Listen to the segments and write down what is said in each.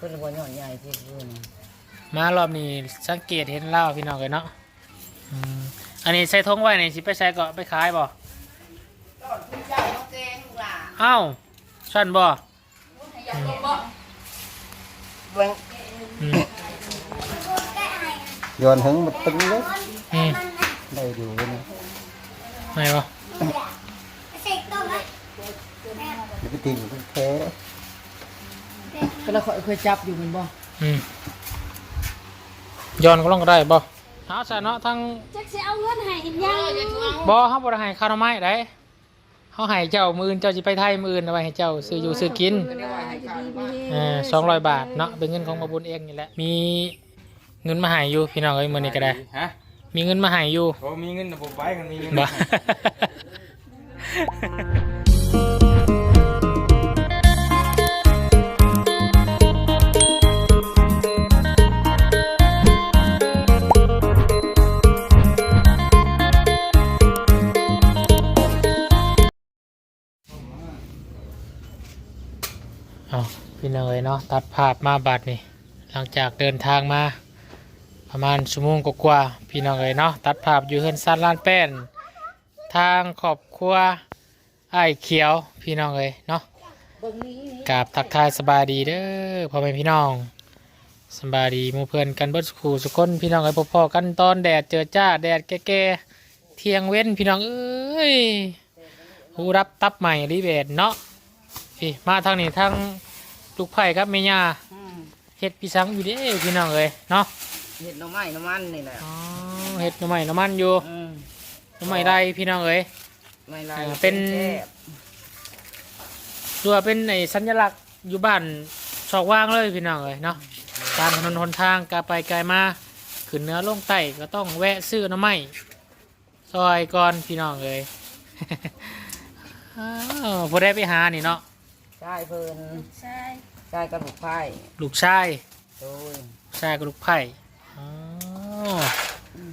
เพิ่นบ่ย่อนใหญ่ที่เพิ่นมารอบนี้สังเกตเห็นเล่าพี่น้องเลยเนาะอืมอันนี้ใส่ทงไว้นี่สิไปใส่ก็ไปขายบ่ต้นคุณเจ้ามาแกงลูกหล่ะเอ้าสั่นบ่เบิ่งอืมโยนถึงมันตึงเลยอืมได้อยู่เลยนะไหนบ่เดี๋ยวไปตีอยู่แท้ ก็แล้วเคยจับอยู่มันบ่อืมย้อนก็ลองก็ได้บ่เอาใส่เนาะทั้งจักสิเอาเงินให้อีกยังบ่เฮาบ่ได้ให้ข้าวหน่อไม้ได้เฮาให้เจ้ามื้ออื่นเจ้าสิไปไทยมื้ออื่นเอาไว้ให้เจ้าซื้ออยู่ซื้อกิน เออ200บาทเนาะเป็นเงินของบ่บุญเองนี่แหละ มีเงินมาให้อยู่พี่น้องเอ้ยมื้อนี้ก็ได้ ฮะมีเงินมาให้อยู่ โอ้มีเงินระบบไว้กันมีเงินบ่ เอ้ยเนาะตัดภาพมาบัดนี่หลังจากเดินทางมาประมาณชั่วโมงกว่าๆพี่น้องเอ้ยเนาะตัดภาพอยู่เฮือนซันลานแป้น ทางครอบครัวไอ้เขียวพี่น้องเอ้ยเนาะกราบทักทายสบายดีเด้อพ่อแม่พี่น้องสบายดีมู่เพื่อนกันเบิดสุขสุขคนพี่น้องเอ้ยพ่อๆกันตอนแดดเจอจ้าแดดแก่ๆเที่ยงเว้นพี่น้องเอ้ยหูรับตับใหม่รีเบดเนาะพี่มาทางนี้ทาง ลูกไผ่ครับแม่ย่าอืมเฮ็ดพี่สังอยู่เด้พี่น้องเอ้ยเนาะเห็ดหน่อไม้หน่อมันนี่แหละอ๋อเฮ็ดหน่อไม้น้ำมันอยู่อืมหน่อไม้ไรพี่น้องเอ้ยไม่ไรอ่าเป็น แซ่บดูว่าเป็นไอ้สัญลักษณ์อยู่บ้านชอกว่างเลยพี่น้องเอ้ยเนาะตามถนนหนทางกาไปไกลมาขึ้นเหนื้อลงใต้ก็ต้องแวะซื้อหน่อไม้ซอยก่อนพี่น้องเอ้ยอ้าวพอได้ไปหานี่เนาะ ใช่เพิ่นใช่ใช่กระดูกไผ่ลูกชายโดยลูกชายกับลูกไผ่อ๋อ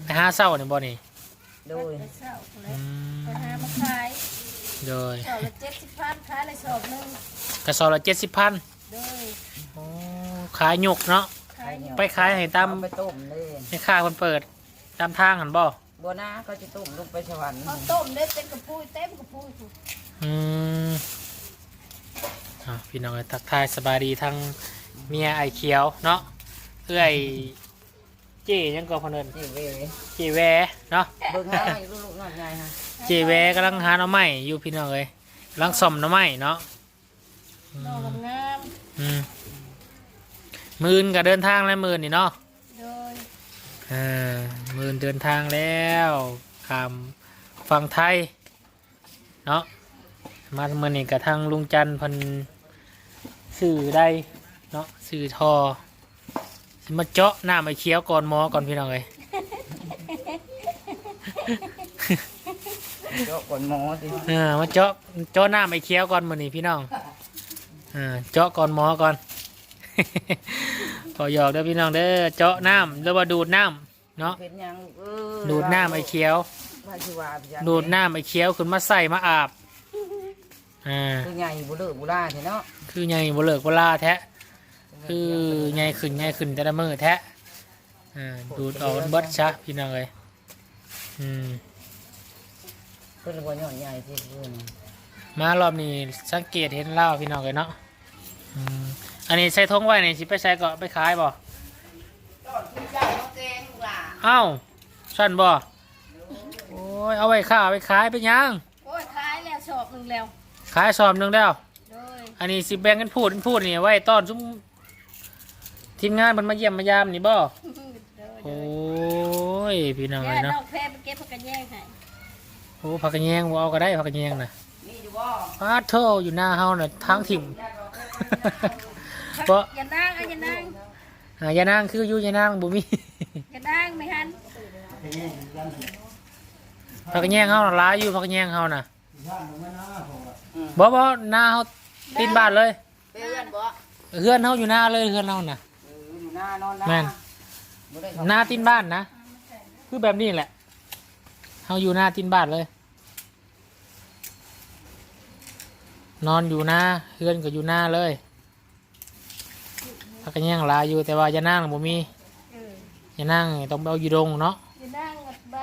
ไปหาเศร้าเนี่ยบ่นี่โดยไปเช่าเลอืยมไปหามาขายโดยสอบละเจ็ดสิบพันขายละสอบหนึ่งกระสอบละเจ็ดสิบพันโดยขายหยกเนาะขายอยู่ไปขายให้ตามเอไปต้มเลยในค่าคนเปิดตามทางหันบ่บัวหน้าก็จะต้มลงไปสวรรค์เขาต้มได้เต็มกระปุยเต็มกระปุยถูก อืมอะพี่น้องเอ้ยทักทายสบายดีทั้งเมียไอเขียวเนาะเอื้อยเจ๊ยังก็พอเนินนี่เว้ยเจแวเนาะเบิ่งหาให้ลูกๆน้อยใหญ่ฮะเจแวกำลังหาหน่อไม้อยู่พี่น้องเอ้ยกำลังซ่อมหน่อไม้เนาะอืนอกมงามอืมมืนก็เดินทางแล้วมืนนี่เนาะ โดยเออมืนเดินทางแล้วคำฟังไทย เนาะมาเมื่อนี้กับทางลุงจันทร์เพัน สื่อได้เนาะสื่อทอสิมาเจาะหน้าไอ้เคี้ยวก่อนหมอก่อนพี่น้องเลยเจาะก่อนหมอสิเออมาเจาะเจาะหน้าไอ้เคี้ยวก่อนมื่อนี้พี่น้องเออเจาะก่อนหมอก่อนพอหยอกเด้อพี่น้องเด้อเจาะน้ำหรือว่าดูดน้ำเนาะเป็นหยังเออดูดน้ำไอ้เคี้ยว ว่าสิว่าไปจังดูดน้ำไอ้เคี้ยวขึ้นมาใส่มาอาบอ่าคือใหญ่บุเลิกบุล่าสิเนาะ คือไงบ่เลิกบ่ลาแท้คือไงขึ้นไงขึ้นแต่ละมือแท้อ่าดูดออกเบิดซะพี่น้องเลยอืมเพิ่นบ่ย่อนใหญ่ที่เพิ่นมารอบนี้สังเกตเห็นเล่าพี่น้องเลยเนาะอืมอันนี้ใส่ทงไว้นี่สิไปใส่ก็ไปขายบ่ต้นคุณเจ้ามาแกงลูกหล่ะเอ้าสั่นบ่โอ้ยเอาไว้ข้าวเอาไว้ขายไปยังโอ้ยขายแล้วสอบหนึ่งแล้วขายซอมหนึงแล้วโดย อันนี้สิแบ่งกันพูดกันพูดนี่ไว้ต้อนซุ้มทีมงานมันมาเยี่ยมมายามนี่บ่โดยโอ้ยพี่น้องแย่เลยเนาะนอกแพ้ไปเก็บผักกระแยงให้โอ้ผักกระแยงบ่เอาก็ได้ผักกระแยงน่ะมีอยู่บ่ปาโทอยู่หน้าเฮาน่ะทางถิ่มเพราะอย่านั่งอะอย่านั่งอ่ายานางคืออยู่ยานางบ่มีอย่านั่งไม่หันผักกระแยงเฮาน่ะหลายอยู่ผักกระแยงเฮาน่ะอืมบ่บ่หน้าเฮา ตีนบ้านเลยเพื่อนบ่เฮือนเฮาอยู่หน้าเลยเฮือนเฮาน่ะเอออยู่หน้านอนนะแม่นบ่ได้เข้หน้าตีนบ้านนะคือแบบนี้แหละเฮาอยู่หน้าตีนบ้านเลย นอนอยู่หน้าเฮือนก็อยู่หน้าเลยพักกันยังหลายอยู่แต่ว่าอย่านั่งบ่มีเอออย่านั่งต้องไปเอาอยู่ดงเนาะจะนั่งกับใบ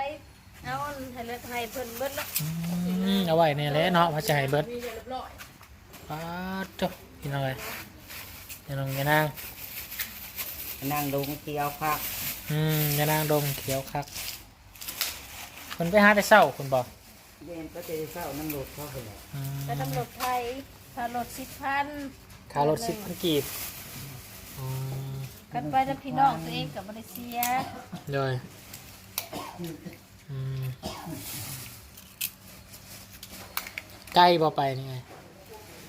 เอาให้เลือดให้เพิ่นเบิดละอืมเอาไว้นี่แหละเนาะพระจะให้เบิด ป้าดเจ้าพี่น้องเอ้ยอย่าลงอย่านั่งนั่งลงเกี่ยวครับอืมอย่านั่งดงเขียวคักคนไปหาแต่เศร้าคุณบอกเย็นก็จะเศร้าน้ำหลุดเข้าไปเลยอืมแต่ตำรวจไทยถ้ารถสิบพันค่ารถสิบพันกีบอืมกันไปจะพี่น้องตัวเองกับมาเลเซียเลยอืมใกล้บ่ไปนี่ไงไ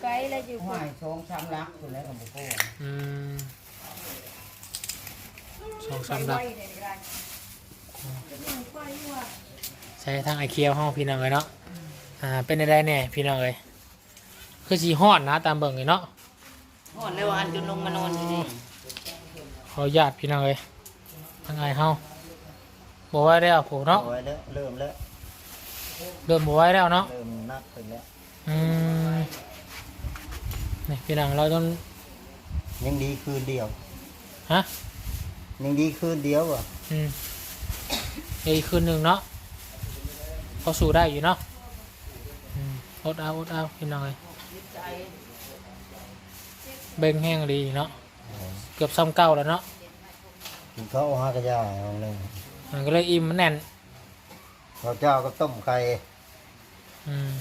กลแล้วอยู่ห้อยสองสามลักคนแล้วกับบุโก้อืมสองสามหลักใช้ทางไอเคียวห้องพี่น้องเลยเนาะอ่าเป็นได้แน่พี่น้องเลยคือสีห้อนนะตามเบิ่งเลยเนาะห้อนแล้วอันจนลงมานอนอยู่ดีขออนุญาตพี่น้องเลยทางไอเฮาบอกไว้แล้วโหเนาะเอาไว้แล้วเริ่มแล้วเริ่มบอกไว้แล้วเนาะเริ่มนักไปแล้วอืม นี่พี่น้องเราต้องยังดีคืนเดียว ฮะยังดีคืนเดียวอะอืมอีกคืนหนึ่งเนาะพอสู้ได้อยู่เนาะอืมอดเอาอดเอาพี่น้องเลยเบ่งแห้งดีเนาะเกือบซ้ำเก้าแล้วเนาะกินข้าวห้ากระยาเอาเลยมันก็เลยอิ่มมันแน่นข้าวเจ้าก็ต้มไข่อืม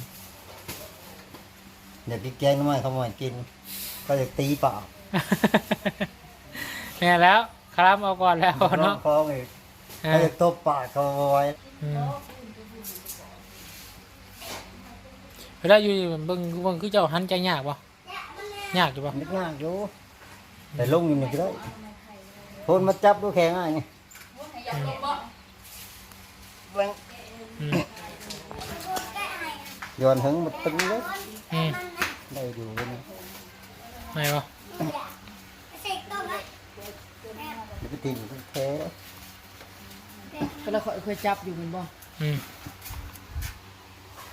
เดี๋ยวพี่แกงน้ำมันเขามากิน ก็จะตีเปล่าแน่แล้วครับเอาก่อนแล้วน้อเนาะงคล้องอีกอ่าก็จะตบปากเขาเอาไว้อืมเวลาอยู่เบิ่งเบิ่งคือเจ้าหันใจยากป่ะยากอยู่ป่ะนึกยากอยู่ แต่ลงอยู่นี่ก็ได้โทนมาจับดูแข็งอะนี่แหวงอืมย้อนถึงมันตึงเลยอืมได้อยู่นี่ ไหนป่ะเดี๋ยวไปตีมันแท้ก็แล้วเคยจับอยู่มันบ่อืม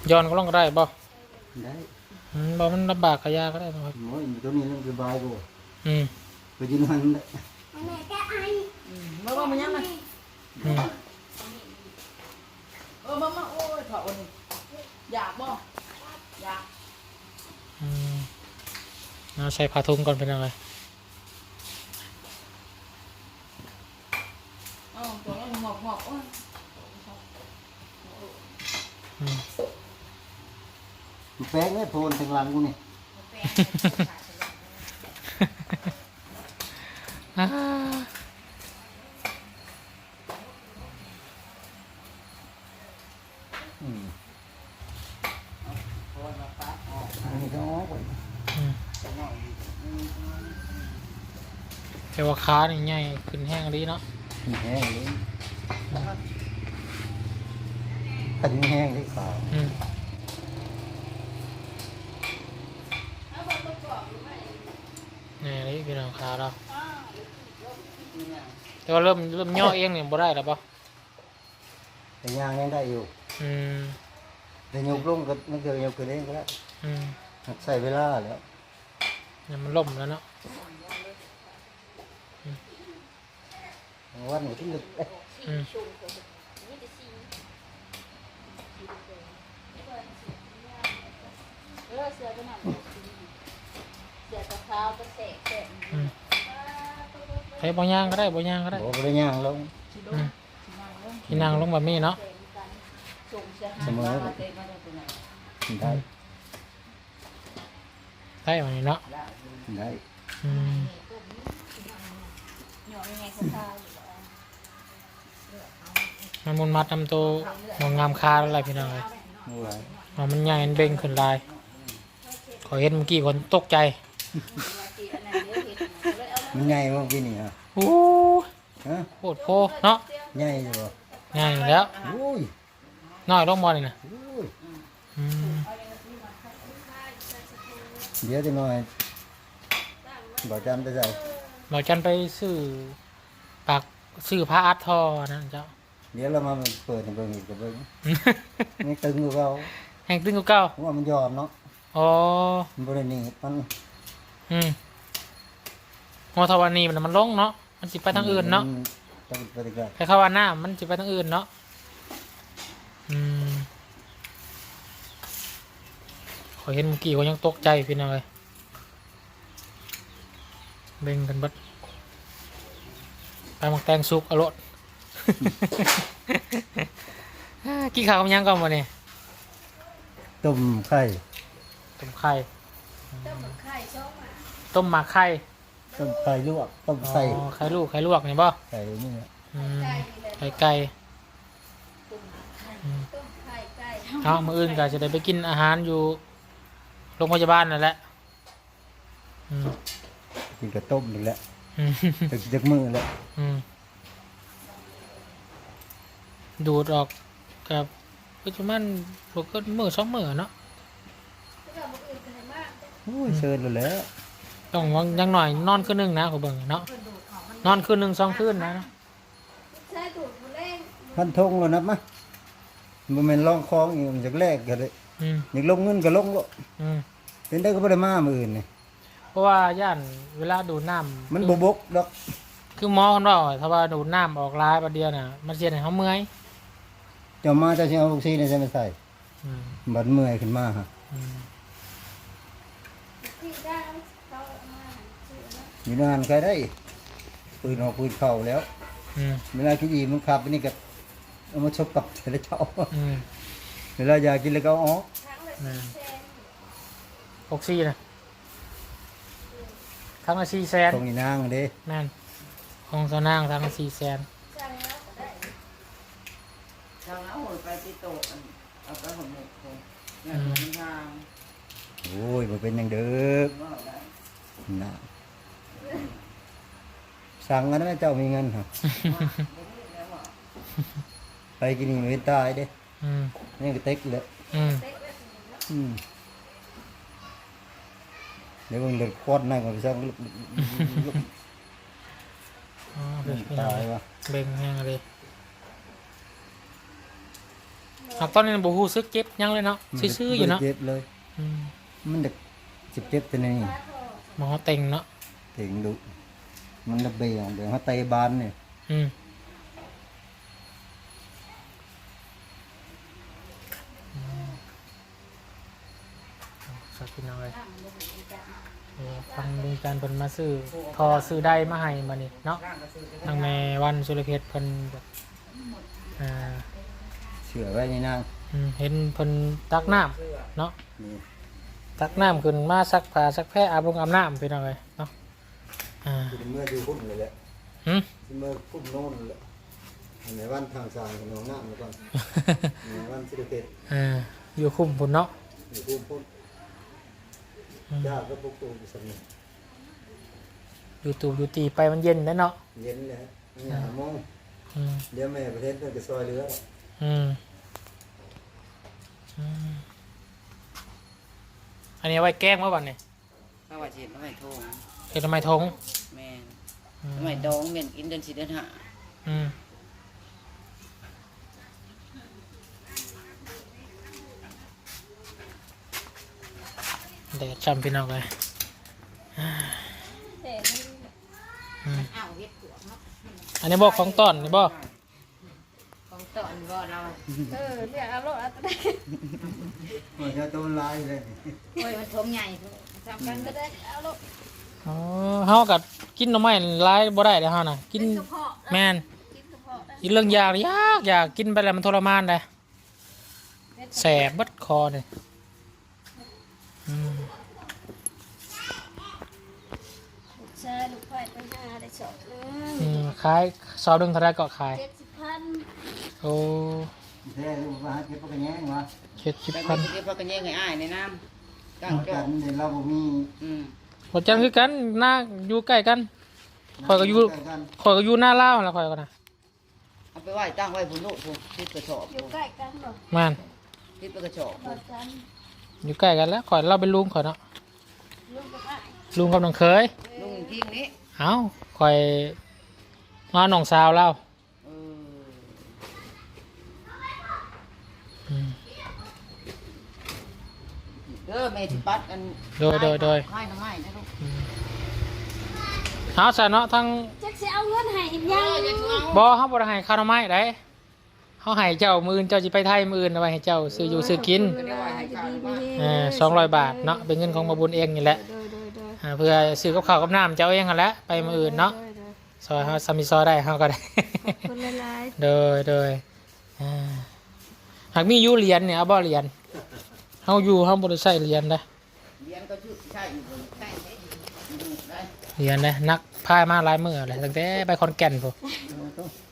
ย้อนก็ลองก็ได้ป่ะได้อืมบ่มันลำบากกะยาก็ได้ป่ะครับโอ้ยตัวนี้เรื่องสบายกว่าอืมไปยืนหันเลยมาว่ามันยังไงอืมเออมามาโอ้ยถอดวันนี้อยากบ่อยากอืม เอาใส่ผ้าถุงก่อนเป็นยังไงเอ้าตัวนั้นหมอกหมอกโอ้ยอืมแป้งเนี่ยโทนถึงหลังกูนี่อ่า อืมนี่ก็ออกไป อืม แต่ว่าขานี่ใหญ่ขึ้นแห้งดีเนาะนี่แห้งเลยตึงแห้งที่ขาอืมนี่นี่พี่น้องขาเราแต่ว่าเริ่มเริ่มย่อเองเนี่ยบ่ได้แล้วป่ะแต่ย่างยังได้อยู่อืมแต่ยกลงก็ไม่เกินยกขึ้นเองก็ได้อืมใส่เวลาแล้วเนี่ยมันล่มแล้วเนาะ วันนี้ที่ลึกเอ๊ะอืมเออเสือตัวนั้นเสือตะเท้าตะเสกเสกอืมใช้บ่ย่างก็ได้บ่ย่างก็ได้บอกไปย่างลงอืมที่นั่งลงแบบนี้เนาะส่งเสือเสมอได้ได้แบบนี้เนาะได้อืมหยอกยังไงเขาเท้าอยู่แล้ว มันมุนมัดทำตัวมันงามคาอะไรพี่น้องเลยไม่ไหวอ๋อมันใหญ่มันเบ่งขึ้นลาย ขอเห็นเมื่อกี้คนตกใจมันใหญ่มากพี่นี่ฮะโอ้ฮะโหดโพเนาะใหญ่อยู่บ่ใหญ่แล้วโอ้ยน้อยลงบอลนี่นะโอ้ยอืมเดี๋ยวจะหน่อยบอกจำได้ใจเราจันไปซื้อปากซื้อผ้าอัดทอนะเจ้า เดี๋ยวเรามาเปิดให้เบิ่งอีกกับเบิ่งนี่ตึงอยู่เราแห่งตึงเก่าเพราะว่ามันยอมเนาะๆอ๋อมันบริหนีบมันอืมมอทวานีมันมันลงเนาะมันสิไปทางอื่นเนาะต้องไปดีกว่าแค่เข้าว่าหน้ามันสิไปทางอื่นเนาะอืมขอยเห็นเมื่อกี้เขายังตกใจพี่น้องเลยเบ่งกันเบัดไปมักแตงสุกอรรถ กินข้าวกับหยังก่อนวันนี้ต้มไข่ต้มไข่ต้มหมักไข่ส้มอะต้มหมักไข่ต้มไข่ลวกต้มอ๋อไข่ไข่ลูกไข่ลวกนี่บ่ไข่นี่แหละอืมไก่นี่แหละไข่ไก่ต้มหมักไข่อืมต้มไข่ไก่เอามื้ออื่นก็จะได้ไปกินอาหารอยู่โรงพยาบาลนั่นแหละอืมกินกับต้มนี่แหละอืมตึกจักมือแหละอืม ดูดออกกับปัจจุบันปกติมือสองมือเนาะแล้วก็มื้ออื่นก็ได้มากโอ้ยเชิญเลยแหล้วต้องวางอยังหน่อยนอนคืนหนึ่งนะขอเบิ่งเนาะนอนคืนหนึ่งสองคืนนะใช่ดูดมื้อแรงพันธงแล้วนับมะมันเป็นร่องคลองอีกมันจากแรกกันเลยอืมอยากลงเงินก็ลงก็อืมเป็นได้ก็ไม่ได้มามืออื่นนี่เพราะว่าย่านเวลาดูดน้ำมันคืบอบกดอกคือหมอคนเราถ้าว่าดูดน้ำออกร้ายประเดียวน่ะมันเสียให้เขาเมื่อย เจะมาเจะเชียเอาลูกซีในใช่ไหมใส่อืมบัดเมื่อยขึ้นมาฮะอืมที่ได้เขาเอามาซื้อนะอยู่นานใครได้ปืนออกปืนเข่าแล้ว อืมเวลากินอีมันขับไปนี่กับเอามาชกกับแต่ละเจ้าอืมเวลาอยากกินแล้วก็เอาออกทั้งละอืมแสนหกสี่นะทั้งละสี่แสนตรงนี้นางเด้แม่นของสนางทั้งละสี่แสน สั่งแล้วก็ได้ ทางเอาหัวไป ที่โต๊ะอันเอาไปหัวหมกคงเนี่ยหัวมันทางโอ้ยมันเป็นอย่างเด้อว่าได้นะสั่งกันนะเจ้ามีเงินฮะแล้วว่าไปกินนี่ไม่ตายเด้อืมนี่ก็เต็กเลยอืมเล็กไว้สิเนาะอืมเดี๋ยวมันเลือดคอดนั่งกับสั่งลุกอ๋อลุเบิ่งกพี่น้อตางยเลยว่ะเบ่งแห้งเลย หากตอนนี้บูฮูซึกเจ็บยังเลยเนาะซื่อๆอยู่เนาะเจ็บเลย อืมมันเด็กเจ็บเจ็บๆแต่นี่ปลาทอดหมอเต็งเนาะถึงดุมันระเบียงเดี๋ยวเขาเตะบานเนี่ยอืมสักพี่น้องเลยตั้งบ่ได้จ้ะเออฟังลุงจันทร์เพิ่นมาซื้อทอซื้อได้มาให้มานี่เนาะทางแม่วันสุรเพชรเพิ่นแบบอ่า เชื่อไว้ในนางอืมเห็นเพิ่นตักน้ำเนาะนี่ตักน้ำขึ้นมาซักผ้าซักแพร่อาบลงอาบน้ำพี่น้องเลยเนาะอ่าคือเมื่ออยู่พุ่นเลยแหละหึ คือเมื่อพุ่นโน่นเลยอันไหนวันทางสางของน้องน้ำแล้วก่อนอันไหนวันสิริเพชรอ่าอยู่คุ้มพุ่นเนาะอยู่พุ่นพุ่นยากก็ปุกตูไปสำเนียงอยู่ตูบอยู่ตีไปมันเย็นได้เนาะเย็นเลยฮะนี่หาโมงอืมเดี๋ยวแม่ประเทศเพื่อนจะซอยเรือ อืมอืมอันนี้เอาไว้แกล้งเมื่อวันนี่ข้าวว่าเจ็ดไม่โทงเห็ดทำไมทงแม่นอืมไม่ดองเมียนกินเดือนสี่เดือนห้าอืมเดี๋ยวจำพี่น้องเลยแต่นี่อืมเอาเฮ็ดหัวเนาะอันนี้บอกของต้อนนี่บอก ของตอนก็เราเออเนี่ยเอาโลดเอาตัวได้มันจะโดนลายเลยโอ้ยมันทงใหญ่จำกักันนก็ก็ได้ได้เอาโลดอ๋อเฮากับกินหน่อไม้หลายบ่ได้เด้อเฮาน่ะกินกระเพาะแม่นกินกระเพาะได้อีเรื่องยากนี่ยากอยากกินไปแล้วมันทรมานเลยแสบเบัดคอเนี่ยอืมใช่ลูกไฟไปหาได้สอบนึงอืมขายซอดึงเท่าไรก็ขายเจ็ดสิบพัน โอ้แท้ลูกมาเก็บปากกระแยงวะเจ็ดสิบพันนจะพักกันแย่งไอ้อ้ายในน้ำกลางเอกันเดี๋ยวเราบ่มีอืมหมดจังคือกันหน้าอยู่ใกล้กันข่อยก็อยู่ใกล้กันข่อยก็อยู่หน้าเล่าแล้วข่อยก็นะเอาไปไหว้ตั้งไว้บนโลกผมทิศกระสอบอยู่ใกล้กันเหรอม่นทิศกระสอบบอจันอยู่ใกล้กันแล้วข่อยเราเป็นลุงข่อยเนาะลุงกับอ้ายลุงกับน้องเคยลุงทิ้งนี้เอ้าข่อยมาน้องสาวเรา เออ อืม เด้อแม่ที่ปัดกันโดยโดยโดย ให้น้ำไม้นะลูกอืมเอาซะเนาะทั้งจักสิเอาเงินให้อีกยังบ่เฮาบ่ได้ให้ข้าวหน่อไม้ได้เฮาให้เจ้ามื้ออื่นเจ้าสิไปไทยมื้ออื่นเอาไว้ให้เจ้าซื้ออยู่ซื้อกินก็ได้ว่าให้ข้าวมาเออ200บาทเนาะเป็นเงินของมาบุญเองนี่แหละโดยโดยโดยอ่าเพื่อซื้อกับข้าวกับน้ำเจ้าเองหั่นแหละไปมื้ออื่นเนาะโดยโดยซอยเฮาซามิซอยได้เฮาก็ได้ คนละลาย โดยโดยอ่าหากมีอยู่เหรียญเนี่ยเอาบ่เหรียญ เฮาอยู่เฮาบ่ได้ใช้เหรียญนะเลี้ยงก็ชื่อใช่อยู่บนใช่ไหมอยู่ได้เหรียญนะนักพายมาหลายมื้อแหละตั้งแต่ไปขอนแก่นพุ่น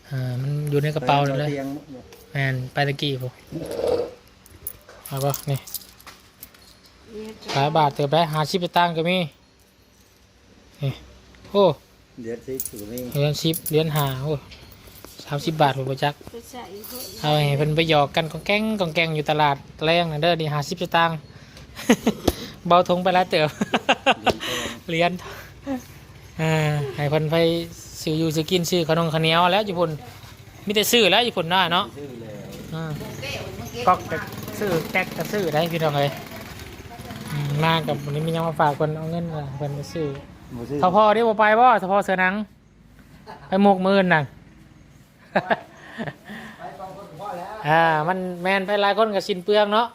อ่ามันอยู่ในกระเป๋านั่นเลยตียงแม่นไปตะกี้พุ่นเอาบ่นี่หลายบาทเติบได้50ไปตังค์ก็มีนี่โอ้เดี๋ยวสิถือนี่เหรียญ10เหรียญ5โอ้ 30บาทพุ่นบ่จักไปใส่อีกคนเอาให้เพิ่นไปหยอกกันกองแกงกองแกงอยู่ตลาดแรงนะเด้อนี่หาสิบสตางค์เบาทงไปแล้วเติบเหรียญอ่าให้เพิ่นไปซื้ออยู่ซื้อกินซื้อขนมข้าวเหนียวแล้วญี่ปุ่นมีแต่ซื้อแล้วญี่ปุ่นได้เนาะชื่อเลยอ่าเก้มันเก้ก็จะซื้อแก๊กก็ซื้อได้พี่น้องเลยอืมมากับวันนี้มียังมาฝากคนเอาเงินมาเพิ่นไปซื้อบ่ชื่อทพอได้บ่ไปบ่ทพอเสือหนังไปหมกหมื่นน่ะ อ่า มันแมนไปหลายคนกับสินเปลืองเนาะ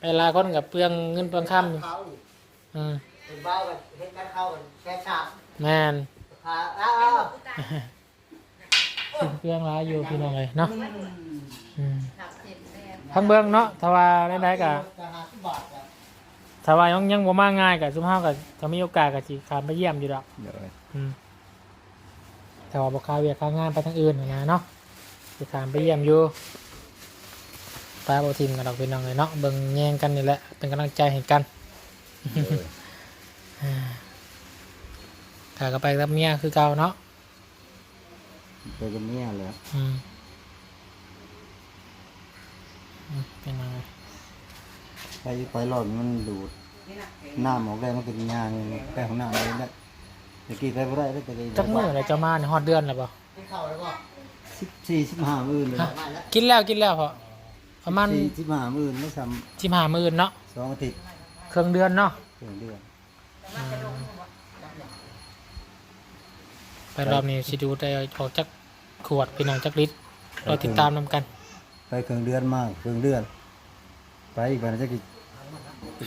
ไปหลายคนกับเปลืองเงินเปลืองคำอยู่อืมเป็นเบ้ากันเฮ็ดกันเข้ากันแค่ฉาบแมนพาอ้าวสินเปลืองหลายอยู่พี่น้องเลยเนาะอืมทั้งเบื้องเนาะถ้าว่าได้ๆกับจะหาที่บาทกันถ้าว่ายังยังบ่มาง่ายกับซุมเฮากับถ้ามีโอกาสกับสิขามไปเยี่ยมอยู่ดอกเดี๋ยวอืม แต่ว่าบอกค่าเวียกค่างานไปทางอื่นน่ะนะเนาะสิถามไปเยี่ยมอยู่ตาบทีมกันดอกเป็นน้องเลยเนาะเบิ่งแย่งกันนี่แหละเป็นกำลังใจให้กันถ้าก็ไปกับเมียคือเก่าเนาะไปกับเมียแล้วอืมอืมเป็นยังไงไปไปหลอดมันดูดน้ำออกได้มันเป็นยางแป้ของน้ำเลยได้ ตะกี้ไปบ่ได้ได้ตะกี้จักมื้อเลยจะมาในฮอดเดือนแล้วบ่ที่เข้าแล้วก็สิบสี่สิบห้ามื่นเลยมาแล้วกินแล้วกินแล้วพอประมาณสี่สิบห้ามื่นไม่ซ้สิบห้ามื้อเนาะำสองอาทิตย์เครื่องเดือนเนาะเดือนเดือนไปรอบนี้สิดูได้ออกจากขวดพี่น้องจักลิตรเราติดตามนำกันไปเครื่องเดือนมากเครื่องเดือน ไปอีกวันจะกี่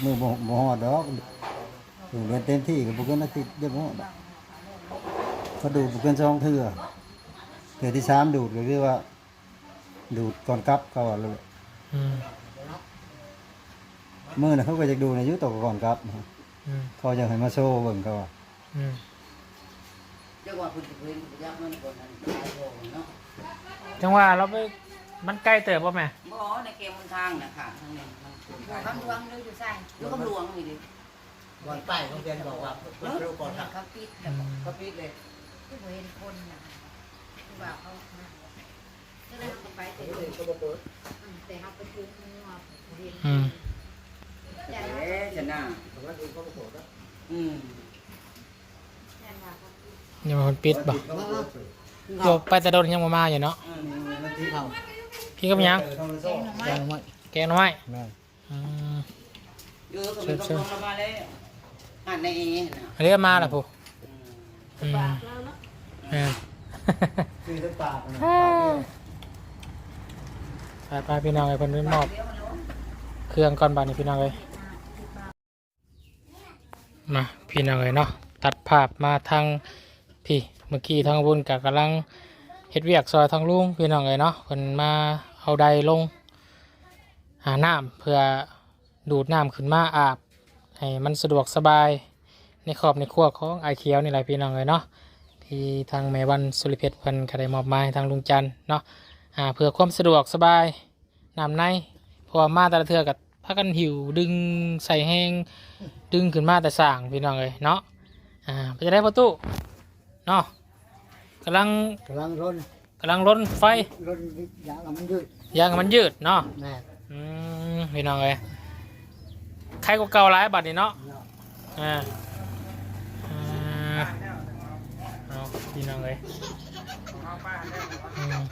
มือบ่บ่ฮอดดอกเครื่องเดือนเต็มที่กับบุกเกินอาทิตย์เดียวบ่ฮอดดอก เขาดูดบุกเกินสองเทื่อเทื่อที่สามดูดก็คือว่า ดูดก่อนกลับเขาว่าเลยอืมมือน่ะเขาก็จะดูในยุตกก่อนกลับอืมเขาจะให้มาโชว์เบิ่งเขาว่าอืมเจ้าว่าคุณจะเป็นยักษ์มันก่อนนั้นตายโหงเนาะจังหว่าเราไปมันใกล้เติบป่ะแม่บ่ในเกมมันทางน่ะค่ะทางนี้มันคุณทางคำรวมเลยอยู่ใส่อยู่กับหลวงนี่ดิวันไปโรงเรียนบอกว่าเพิ่นรู้ก่อนครับเขาปิดอืมก็ปิดเลย ที่บ่เห็นคนน่ะที่ว่าเขานะก็เลยเขาไปแต่เพิ่นดูก็บ่เปิดอืมแต่เขาไปทุกมือว่าเรียนอืม ยันเอ๊ะชนะตรงนั้นเองก็บ่เปิดนะอืมยันว่าเขาปิดยังมันปิดบ่โยกไปแต่โดนยังมามาอยู่เนาะอืมที่เข้าพี่ก็มียังแกงไม่แกงหน่อไม้แม่นอืมเยอะก็มีกำลังมาแล้วอันในเอน่ะอันนี้ก็มาและผู้ อืมปากเราเนาะเออคืองปากนะไปไปพี่น้องไอ้คนนี้มอบเครื่องก่อนบานนี้พี่น้องเลยมาพี่น้องเลยเนาะตัดภาพมาทางพี่เมื่อกี้ทางบุญกับกำลังเฮ็ดเวียกซอยทางลุงพี่น้องเลยเนาะคนมาเอาใดลง หาน้ำเพื่อดูดน้ำขึ้นมาอาบให้มันสะดวกสบาย ในขอบในครัวของไอเขียวนี่แหละพี่น้องเลยเนาะที่ทางแม่วันสุริเพชรเพิ่นก็ได้มอบหมายให้ทางลุงจันทร์เนาะอ่าเพื่อความสะดวกสบายน้ำในเพราะว่ามาแต่ละเทือกับพากันหิวดึงใส่แห้งดึงขึ้นมาแต่สั่งพี่น้องเลยเนาะอ่าไปจะได้ประตูเนาะกำลังกำลังร่นกำลังล้นไฟร่นยางมันยืดยางมันยืดเนาะแม่อืมพี่น้องเลยใครก็เก่าหลายบัดนี้เนาะอ่าอ่าเอา พี่น้องเลยอืม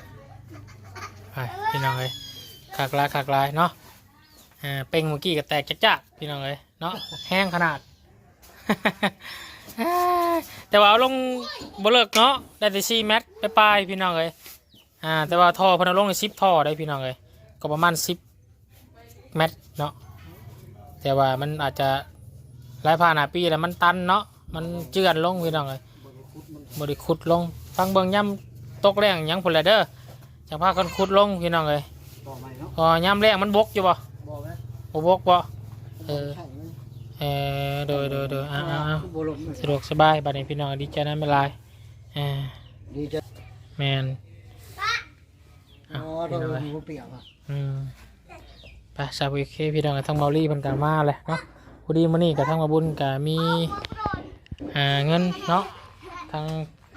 ไปพี่น้องเลยขากลายขากลายเนาะอ่าเป่งเมื่อกี้ก็แตกจักจักพี่น้องเลยเนาะแห้งขนาดเอ้ยแต่ว่าเอาลงบ่เลิกเนาะได้แต่4แมตช์ไปปลายพี่น้องเอ้ยอ่าแต่ว่าท่อเพิ่นเอาลงใน10ท่อได้พี่น้องเอ้ยก็ประมาณ10แมตช์เนาะแต่ว่ามันอาจจะหลายผ่านหาปีแล้วมันตันเนาะมันเจือนลงพี่น้องเอ้ย บ่ได้ขุดลง ฟังเบิ่งย่ำตกแรงหยังพุ่นแหละเด้อจังพากันขุดลงพี่น้องเอ้ยบอกใหม่เนาะอ๋อย่ำแรงมันบกอยู่บ่บอกไหมบ่บกบ่ เออ ใช่ไหมเออโดยโดยโดยอ่าอ่าอ่าบลมสะดวกสบายบัดนี้พี่น้องดีใจนั้นไม่ลายอ่าดีจะแมน อ๋อโดนหัวเปียกอะอืมไปซาบุเคพี่น้องกับทั้งเบอลลี่เพิ่นกันมาเลยเนาะพอดีมื้อนี้กับทั้งมาบุญกับมีอ่าเงินเนาะ ทั้ง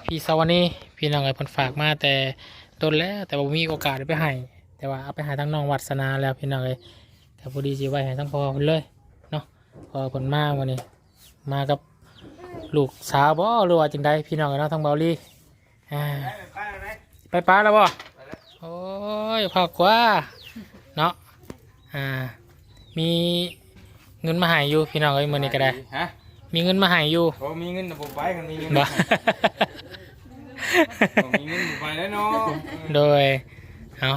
พี่สาวนี่พี่น้องกับเพิ่นฝากมาแต่ต้นแล้วแต่บ่มีโอกาสได้ไปให้แต่ว่าเอาไปให้ทั้งน้องวัดสนาแล้วพี่น้องเลยแต่พอดีสิไว้ให้ทั้งพ่อเพิ่นเลยเนาะพอเพิ่นมาวันนี้มากับลูกสาวบ่หรือว่าจังใดพี่น้องเนาะทั้งเบอลลี่อ่าไปป้าแล้วบ่โอ้ยพอกว่าเนาะอ่ามีเงินมาใหายอยู่พี่น้องเอ้ยมื้อนี้ก็ได้ฮะ มีเงินมาใหายอยู่โอ้มีเงินระบบไว้กันมีเงินบ่บ่มีเงินระบบไว้แล้วเนาะโดยเอา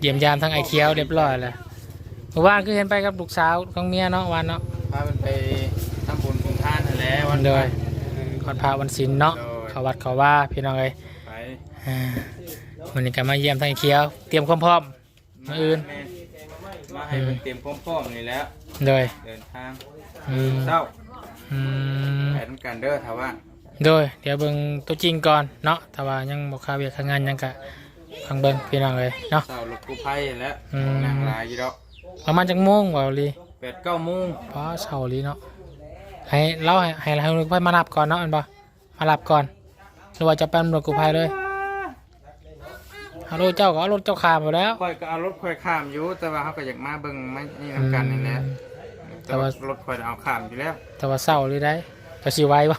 เยี่ยมยามทั้งไอเคียวเรียบร้อยแล้วเมื่อวานคือเห็นไปกับลูกสาวของเมียเนาะวันเนาะพามันไปทำบุญคุณทานนั่นแหละวันโดยเออวันพระวันศีลเนาะโดยเขาวัดเขาว่าพี่น้องเอ้ยไปอ่าวันนี้ก็มาเยี่ยมทั้งไอเคียว เตรียมความพร้อม มื้ออื่นแมาให้มันเตรียมพร้อมๆนี่แหล้ว โดยเดินทางอืม เศร้า อืมแผนกันเด้อถ้าว่าโดย เดี๋ยวเบิ่งตัวจริงก่อนเนาะถ้าว่ายังบ่คาเวียกคางานหยังกะฟังเบิ่งพี่น้องเลยเนาะเศร้ารถกู้ภัยแล้วอืม นางลายอยู่ดอกประมาณจังโมงว่าลีแปดเก้าโมงเพราะเช้าลีเนาะให้เราให้ให้ให้ลูกไปมารับก่อนเนาะอันบ่มารับก่อนหรือว่าจะเป็นรถกู้ภัยเลยฮัลโหลเจ้าก็เอารถเจ้าขามไปแล้วค่อยก็เอารถค่อยข้ามอยู่แต่ว่าเขาก็อยากมาเบิ่งไม่นี่นำกันนี่แหละ แต่แต่ว่าว่ารถค่อยเอาข้ามอยู่แล้ว แต่ว่าเศร้าลีได้จะสิไหว้บ่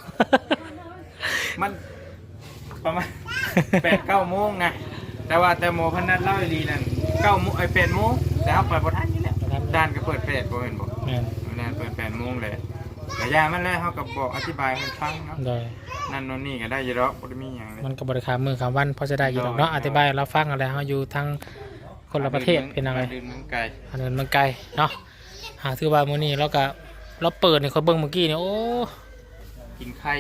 มันประมาณแปดเก้าโมงไงแต่ว่าแต่โมเพนนัดเล่าอีหลีนั่นเก้าโมงไอ้แปดโมงแต่เขาเปิดบทันอยู่แล้วด้านก็เปิดแปดโมงเห็นบอกแม่นด้านเปิดแปดโมงเลยแต่ยามันเลยเขาก็บอกอธิบายให้ฟังเนาะโดยนั่นโน่นนี่ก็ได้อยี่หรอกบ่ได้มีอย่างเลยมันก็บริขามมือขามวันเพราะจะได้อยู่ดอกเนาะอธิบายให้เราฟังอะไรเฮาอยู่ทั้งคนละประเทศเป็นยังไงดื่มน้ำไก่อันนั้นมันไกลเนาะ หาถือว่ามื้อนี้เราก็เราเปิดนี่เขาเบิ่งเมื่อกี้นี่โอ้กินไข่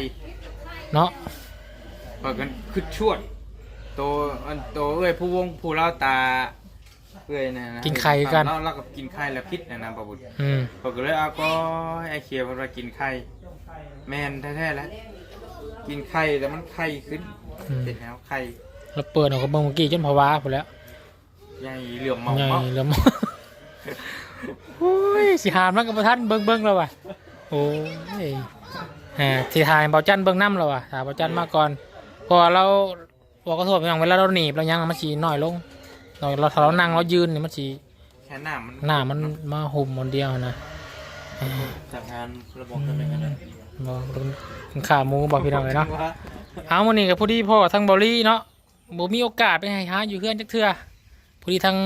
เนาะเปิดกันคึดชวดโตอันโตเอ้ยผู้วงผู้เล่าตาเอ้ยนะนะกินไข่กันเราเรากับกินไข่แล้วพิษนะนะบาบุญอืมผมก็เลยเอาก็ไอ้เคียวมันมากินไข่แมนแท้ๆแล้วกินไข่แล้วมันไข่ขึ้นอืมเสร็จแล้วไข่เราเปิดเอาเขาเบิ่งเมื่อกี้จนภาวะพุ่นแล้วใหญ่เหลื่อมเมาใหญ่เมาแล้ว โอ้ยสิหามมันก็บ่ทันเบิ่งเบิ่งแล้วว่ะโอ้ยอ่าสิถ่ายเบาจันเบิ่งนํแล้วว่ะถ่ายเบาจันมาก่อนเพอเราบอกกระทบอย่างเวลาเราหนีบเรายังมันสิน้อยลงเราเราถ้าเรานั่งเรายืนนี่มันสิแค่หน้ามันหน้ามันมาห่มมันเดียวนะเอ้ยจากงานระบบกันเป็นกันนะบอกเป็นขาหมูบอกพี่น้องเลยเนาะเอาวันนี้กับผู้ที่พ่อทั้งบอลี่เนาะบ่มีโอกาสไปให้หาอยู่เพื่อนจักเทื่อผู้ที่ทั้ง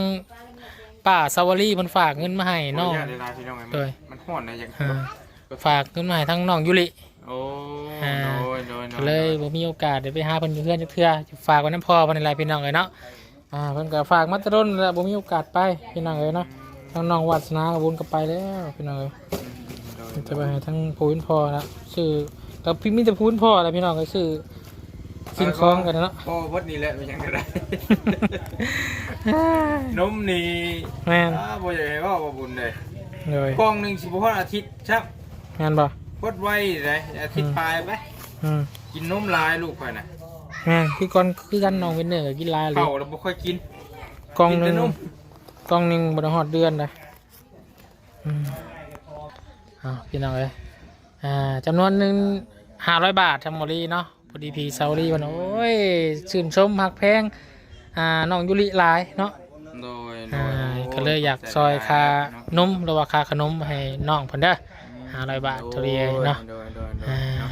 ป้าสาวรีมันฝากเงินมาให้น้องโยเวลาพี่น้องไงโดย มันห่อนนะอย่างอ่าฝากเงินมาให้ทั้งน้องยุริโอ้อ่า โดยโดยโดก็เลยบ่มีโอกาสได้ไปหาเพิ่นอยู่เพื่อนจักเทื่อฝากไว้น้ำพ่อเพิ่นนี่แหละพี่น้องเลยเนาะอ่าเพิ่นก็ฝากมาแตะดนแล้วบ่มีโอกาสไปพี่น้องเลยเนาะทั้งน้องวัสนากับบุญก็ไปแล้วพี่น้องเลยโดยจะไปให้ทั้งพูนพ่อละชื่อกับพี่มีแต่พูนพ่อแหละพี่น้องก็ชื่อ สิ่งของกันเนาะพ่อวัดนี้แหละเป็นยังไงได้นมนี่แม่นอ้าบ่อยากให้ว่าบ่บุญเลยเลยกล่องหนึ่งสิบพออาทิตย์ครับแม่นบ่พดไว้เลยอาทิตย์ปลายไปอืมกินนมลายลูกไปนะแม่นพี่ก่อนคือกันน้องเวนเนอร์ก็กินหลายเลยเข่าเราบ่ค่อยกินกล่องหนึกิงแต่มกล่องหนึงบ่ได้ฮอดเดือนนะอืมอ้าวพี่น้องเอ้ยอ่าจำนวนหนึง500บาททั้งหมดนี้เนาะ พอดีพี่ซาลีมันโอ้ยชื่นชมฮักแพงอ่าน้องยุริหลายเนาะโดยโดอ่ายก็เลยอยากซอยคานมหรือว่าคาขนมให้น้องเพิ่นเด้อ500บาทเท่านี้เองเนาะโดยโดยโดยอ่าเนาะ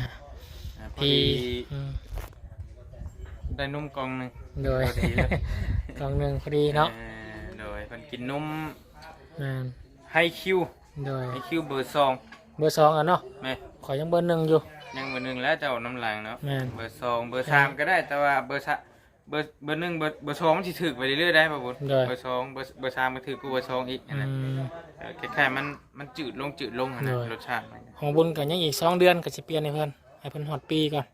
อ่าพอพี่ดีอืมได้นมกล่องหนึงโดยพอดีเลยกล่องหนึ่งพอดีเนาะอ่โดยเพิ่นกินนมแม่นไฮคิวโดยไฮคิวเบอร์สองเบอร์สองอะเนาะแม่ขอยังเบอร์หนึ่งอยู่ ยังเบอร์หนึ่งแล้วเจ้าน้ำหลังเนาะแม่น เบอร์สองเบอร์สามก็ได้แต่ว่าเบอร์สะเบอร์เบอร์หนึ่งเบอร์เบอร์สองมันสิถึกไปเรื่อยๆได้ป่ะบุญได้ เบอร์สองเบอร์เบอร์สามมันถือกูเบอร์สองอีกอืนะมเออคล้ายๆมันมันจืดลงจืดลงอะนะได้ รสชาติมันของบุญก็ยังอีกสองเดือนก็สิเปลี่ยนให้เพิ่นให้เพิ่นฮอดปีก่อน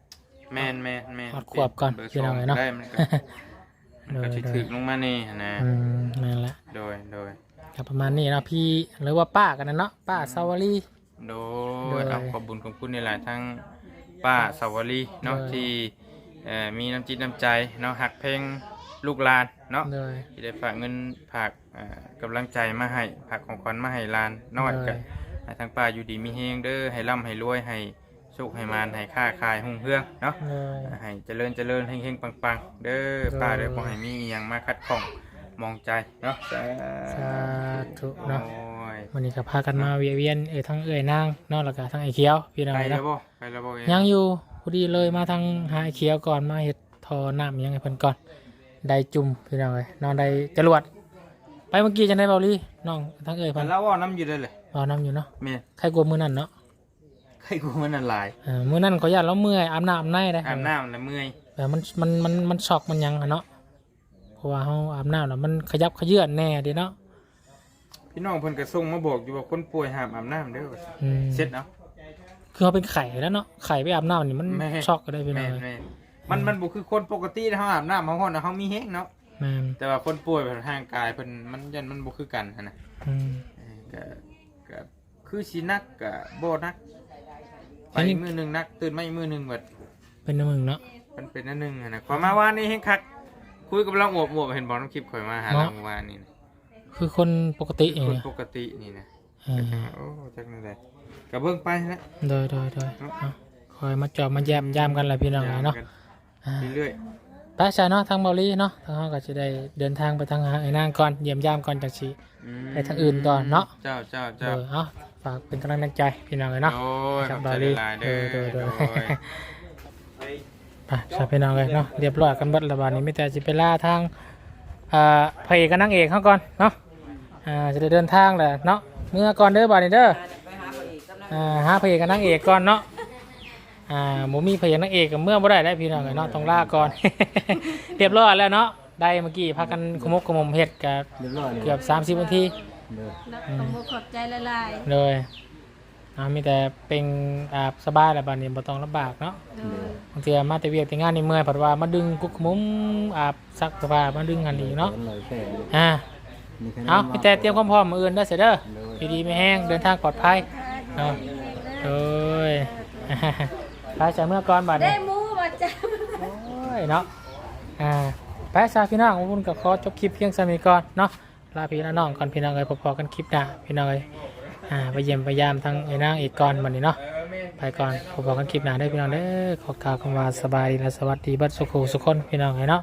แม่นแม่นแม่นหอดขวบก่อนเบอร์พี่สน้อองงเนาะ ได้มันก็มันก็โดสิยโดยถึกลงมานี่นะอืมนั่นแหละโดยโดย ก็ประมาณนี้เนาะพี่หรือว่าป้ากันนะเนาะป้าสาวรี โดโดยยเอาขอบบุญของคุณนี่แหละทั้งป้าสาวรีเนาะโดยที่เอ่อมีน้ำจิตน้ำใจเนาะหักเพลงลูกหลานเนาะเลยที่ได้ฝากเงินฝากเอ่อกำลังใจมาให้ฝากของขวัญมาให้หลานน้อยโดยกันให้ทั้งป้าอยู่ดีมีเฮงเด้อให้ร่ำให้รวยให้โชคให้มานให้ค่าขายหุ่งเฮืองเนาะเลยให้เจริญเจริญเฮงเฮงปังปังๆเด้อป้าเด้อบ่ให้มีอหยังมาขัดข้องมองใจเนาะสาสาธุเนาะโอ้ย วันนี้ก็พากันมาเวียนเวียนเออทั้งเอ่ยนางเนาะแล้วก็ทั้งไอ้เขียวพี่น้องไปแล้เนาะวบ่ไปแล้วบ่เอ้ยังอยู่พอดีเลยมาทางหาไอ้เขียวก่อนมาเฮ็ดทอน้ำยังไงเพิ่นก่อนได้จุ่มพี่น้องเลยนอนได้จรวด ไปเมื่อกี้จังได้เบาลี่น้องทั้งเอ่ยมัเพิ่นนเล่าว่าน้ำอยู่ได้เลยเอาน้ำอยู่เนาะแม่นใครกลัวมือนั่นเนาะใครกูมันอันหลายเออมือนั่นขออนุญาตแล้วเมื่อยอาบน้ำอาบในได้ อาบน้ำแล้วเมื่อยแต่มันมันมันมันช็อกมันหยังอะเนาะเพราะว่าเฮาอาบน้ำแล้วมันขยับขยื่นแน่เด้เนาะ พี่น้องเพิ่นก็ส่งมาบอกอยู่ว่าคนป่วยห้ามอาบน้ำเด้ออืมเสร็จเนาะ คือเขาเป็นไข่แล้วเนาะไข่ไปอาบน้ำนี่มันแม่ ช็อกก็ได้พี่น้แม่องนแม่นมันมันบ่คือคนปกติที่เฮาอาบน้ำเฮาฮ้อนน่ะเฮามีแฮงเนาะแม่นแต่ว่าคนป่วยแบบร่างกายเพิ่นมันยันมันบ่คือกันหันนะอืม เออก็ก็คือสินักก็บ่นักไปอันนี้ มือหนึงนักตื่นมาอีกมือหนึงแบบเป็นน้ำมึงเนาะ มันเป็นอันหนึงหั้นนะขอมาว่านี่เฮงคัก คุยกับเราอวบอวบเห็นบ่น้ำคลิปข่อยมาหาเราเมื่อวานนี่นะ คือคนปกติเองคนเนี่ยปกตินี่นะเออโอ้จักนั่นแหละก็เบิ่งไปนะโดยโดยโดยเอาคอยมาจอบมาแยมยามกันแหละพี่น้องเนาะอ่า เรื่อยไปใช่เนาะทางเบาลีเนาะทางเราก็จะได้เดินทางไปทางหาไอ้นางก่อนเยี่ยมยามก่อนจากสีๆอืมไปทางอื่นก่อนเนาะ เจ้าเจ้าเอเจ้าอเอาฝากเป็นกำลังใจพี่น้องเลยเนาะ โอ้ยคขรัอบบใจบาลีหลายๆเด้อโดยโดยโดยโอ้ยไปใช่พี่น้องเลยเนาะเรียบร้อยกันเบิดแล้วบาดนี้ไม่แต่จะไปล่าทางอ่าพระเอกกับนางเอกเขาก่อนเนาะ อ่าจะได้เดินทางแหละเนาะเมื่อก่อนเด้อบาดนี้เด้อไปหาพระเอกกำลังอ่าหาพระเอกกับนางเอกก่อนเนาะอ่าหมูมีพระเอกนางเอกกับเมื่อบ่ได้ได้พี่น้องเลยเนาะต้องล่าก่อน เรียบร้อยแล้วเนาะได้เมื่อกี้พากันขมุกขมมเฮ็ดกับเรียบร้อยเลยเกือบ30นาทีเด้อขอบคุณขอบใจละลายเลยอ่ามีแต่เป็นอ่าสบายแล้วบาดนี้บ่ต้องลำบากเนาะโดยบางทีมาแต่เวียกแต่งานในเมื่อยผัดว่ามาดึงกุกมุ้มอาบซักสภามาดึงหันอีกเนาะเนาะแค่นี้อ่ามีแค่นี้เอาพี่แต่เตรียมความพร้อมมืออื่นได้อเสร็จเด้อพี่ดีไม่แห้งเดินทางปลอดภัยเนาะโอ้ยไปจากเมื่อก่อนบัดได้นี้หมูบ่จ้าโอ้ยเนาะ อ่าไปซาพี่น้องของคุณกับขอจบคลิปเพียงสามีก่อนเนาะ ลาพี่และน้องก่อนพี่น้องเอ้ยพอๆกันคลิปหน้าพี่น้องเอ้ยอ่าไปเยี่ยมไปยามทั้งไอ้นางอีกก่อนบัดนี้เนาะ ไปก่อนพบกันคลิปหน้าได้อพี่น้องเด้อขอกล่าวคำว่าสบายดีและสวัสดีเบัดสุขสุขคนพี่น้องไงเนาะ